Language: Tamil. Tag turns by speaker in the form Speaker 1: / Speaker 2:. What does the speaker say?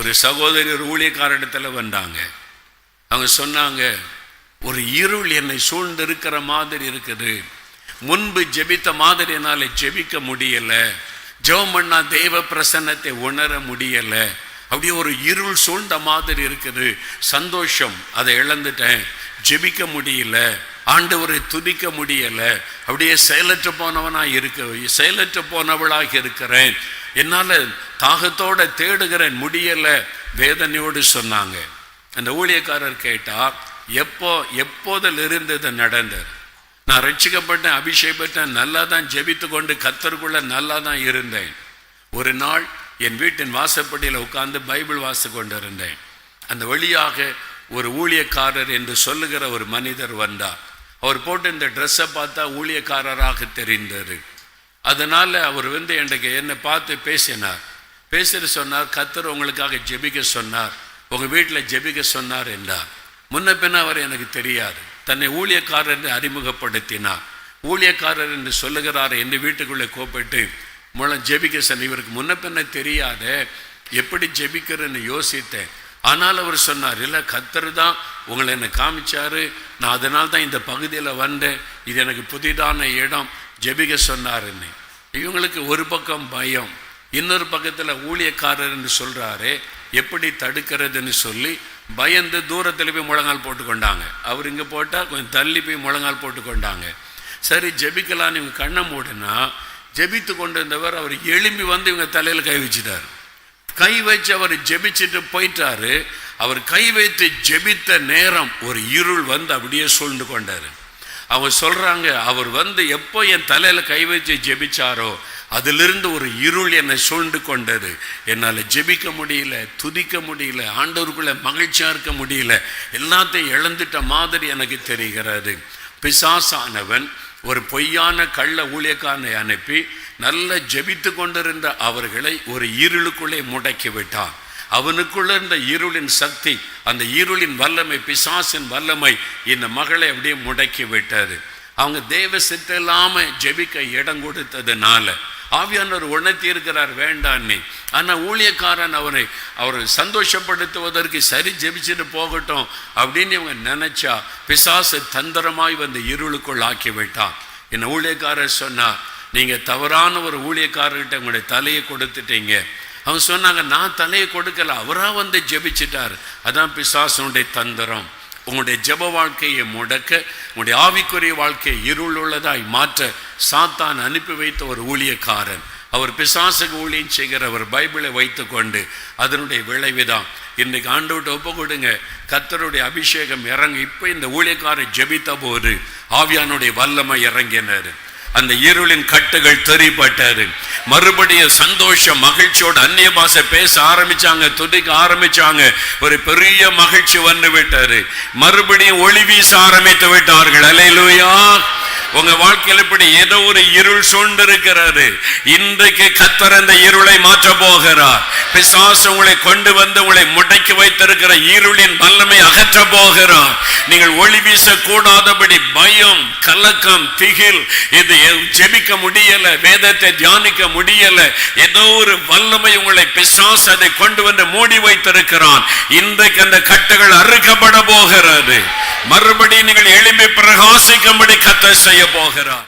Speaker 1: ஒரு சகோதரி ஒரு ஊழியக்காரிடத்தில் வந்தாங்க. அவங்க சொன்னாங்க ஒரு இருள் என்னை சூழ்ந்து இருக்கிற மாதிரி இருக்குது. முன்பு ஜெபித்த மாதிரி என்னால் ஜெபிக்க முடியல. ஜெபம் பண்ணா தெய்வ பிரசன்னத்தை உணர முடியலை. அப்படியே ஒரு இருள் சூழ்ந்த மாதிரி இருக்குது. சந்தோஷம். அதை இழந்துட்டேன். ஜெபிக்க முடியல. ஆண்டவரை துதிக்க முடியலை. அப்படியே செயலற்று போனவனாக இருக்க செயலற்று போனவளாக இருக்கிறேன். என்னால் தாகத்தோட தேடுகிறேன் முடியலை வேதனையோடு சொன்னாங்க. அந்த ஊழியக்காரர் கேட்டால் எப்போ எப்போதிலிருந்து இது நடந்தது? நான் ரட்சிக்கப்பட்டேன் அபிஷேகப்பட்டேன் நல்லா தான் ஜெபித்து கொண்டு கத்தருக்குள்ள நல்லா தான் இருந்தேன். ஒரு நாள் என் வீட்டின் வாசப்படியில் உட்கார்ந்து பைபிள் வாசி கொண்டிருந்தேன். அந்த வழியாக ஒரு ஊழியக்காரர் என்று சொல்லுகிற ஒரு மனிதர் வந்தார். அவர் போட்டு இந்த ட்ரெஸ்ஸை பார்த்தா ஊழியக்காரராக தெரிந்தது. அதனால் அவர் வந்து எனக்கு என்னை பார்த்து பேசினார். பேசுகிற சொன்னார் கத்தர் உங்களுக்காக ஜெபிக்க சொன்னார். உங்கள் வீட்டில் ஜெபிக்க சொன்னார் என்றார். முன்ன பின்ன அவர் எனக்கு தெரியாது. தன்னை ஊழியக்காரர் என்று அறிமுகப்படுத்தினார். ஊழியக்காரர் என்று சொல்லுகிறார் என்று வீட்டுக்குள்ளே கூப்பிட்டு மூலம் ஜெபிக்க சொன்ன இவருக்கு முன்ன பின்ன தெரியாத எப்படி ஜெபிக்கிறேன்னு யோசித்தேன். ஆனால் அவர் சொன்னார் இல்லை கத்தர் தான் உங்களை என்னை காமிச்சாரு. நான் அதனால் தான் இந்த பகுதியில் வந்தேன். இது எனக்கு புதிதான இடம். ஜெபிக்க சொன்னாருன்னு. இவங்களுக்கு ஒரு பக்கம் பயம் இன்னொரு பக்கத்தில் ஊழியக்காரர்னு சொல்கிறாரு எப்படி தடுக்கிறதுன்னு சொல்லி பயந்து தூரத்தில் போய் முழங்கால் போட்டுக்கொண்டாங்க. அவர் இங்கே போட்டால் கொஞ்சம் தள்ளி போய் முழங்கால் போட்டு கொண்டாங்க சரி ஜெபிக்கலான்னு இவங்க கண்ணை மூடுனா ஜெபித்து கொண்டிருந்தவர் அவர் எழும்பி வந்து இவங்க தலையில் கை வச்சுட்டார். கை வச்சு அவர் ஜெபிச்சுட்டு போயிட்டாரு. அவர் கை வைத்து ஜெபித்த நேரம் ஒரு இருள் வந்து அப்படியே சூழ்ந்து கொண்டாரு. அவங்க சொல்கிறாங்க அவர் வந்து எப்போ என் தலையில் கை வச்சு ஜெபிச்சாரோ அதிலிருந்து ஒரு இருள் என்னை சூழ்ந்து கொண்டது. என்னால் ஜெபிக்க முடியல துதிக்க முடியல ஆண்டவருக்குள்ள மகிழ்ச்சியாக இருக்க முடியல எல்லாத்தையும் இழந்துட்ட மாதிரி எனக்கு தெரிகிறது. பிசாசானவன் ஒரு பொய்யான கள்ள ஊழியக்காரனை அனுப்பி நல்ல ஜெபித்து கொண்டிருந்த அவர்களை ஒரு இருளுக்குள்ளே முடக்கி விட்டான். அவனுக்குள்ள இருந்த இருளின் சக்தி அந்த இருளின் வல்லமை பிசாசின் வல்லமை இந்த மகளை அப்படியே முடக்கி விட்டது. அவங்க தேவ சித்த இல்லாமல் ஜெபிக்க இடம் கொடுத்ததுனால. ஆவியானவர் உணர்த்தி இருக்கிறார் வேண்டான்னு ஆனால் ஊழியக்காரன் அவனை அவரை சந்தோஷப்படுத்துவதற்கு சரி ஜெபிச்சுட்டு போகட்டும் அப்படின்னு இவங்க நினைச்சா பிசாசு தந்திரமாய் வந்து இருளுக்குள் ஆக்கி விட்டான். என்ன ஊழியக்காரர் சொன்னா நீங்கள் தவறான ஒரு ஊழியக்காரர்கிட்ட உங்களுடைய தலையை கொடுத்துட்டீங்க. அவங்க சொன்னாங்க நான் தலையை கொடுக்கல அவராக வந்து ஜெபிச்சிட்டார். அதான் பிசாசனுடைய தந்திரம். உங்களுடைய ஜெப வாழ்க்கையை முடக்க உங்களுடைய ஆவிக்குரிய வாழ்க்கையை இருள் உள்ளதாய் மாற்ற சாத்தான் அனுப்பி வைத்த ஒரு ஊழியக்காரன். அவர் பிசாசுக்கு ஊழியம் செய்கிறவர் பைபிளை வைத்துக்கொண்டு அதனுடைய விளைவுதான். இன்னைக்கு விட்டு ஒப்பு கொடுங்க கத்தருடைய அபிஷேகம் இறங்கி இப்போ இந்த ஊழியக்காரர் ஜெபித்த போது ஆவியானுடைய வல்லமை இறங்கினார். அந்த இருளின் கட்டுகள் தெரிப்பட்டது மறுபடியும் சந்தோஷம் மகிழ்ச்சியோட அந்நிய பாஷை பேச ஆரம்பிச்சாங்க துதிக்க ஆரம்பிச்சாங்க. ஒரு பெரிய மகிழ்ச்சி வந்து விட்டாரு மறுபடியும் ஒளி வீச ஆரம்பித்து விட்டார்கள். அலையிலுயா! உங்க வாழ்க்கையில் இப்படி ஏதோ ஒரு இருள் சூழ்ந்திருக்கிறது. இன்றைக்கு கத்தர் அந்த இருளை மாற்ற போகிறார். பிசாசு உங்களை கொண்டு வந்து உங்களை முடக்கி வைத்திருக்கிற இருளின் வல்லமை அகற்ற போகிறார். நீங்கள் ஒளி வீசக்கூடாதபடி பயம் கலக்கம் திகில் இது ஜெபிக்க முடியல வேதத்தை தியானிக்க முடியல ஏதோ ஒரு வல்லமை உங்களை பிசாசு அதை கொண்டு வந்து மூடி வைத்திருக்கிறான். இன்றைக்கு அந்த கட்டுகள் அறுக்கப்பட போகிறது. மறுபடியும் நீங்கள் எழும்பி பிரகாசிக்கும்படி கத்த செய்ய போகிறார்.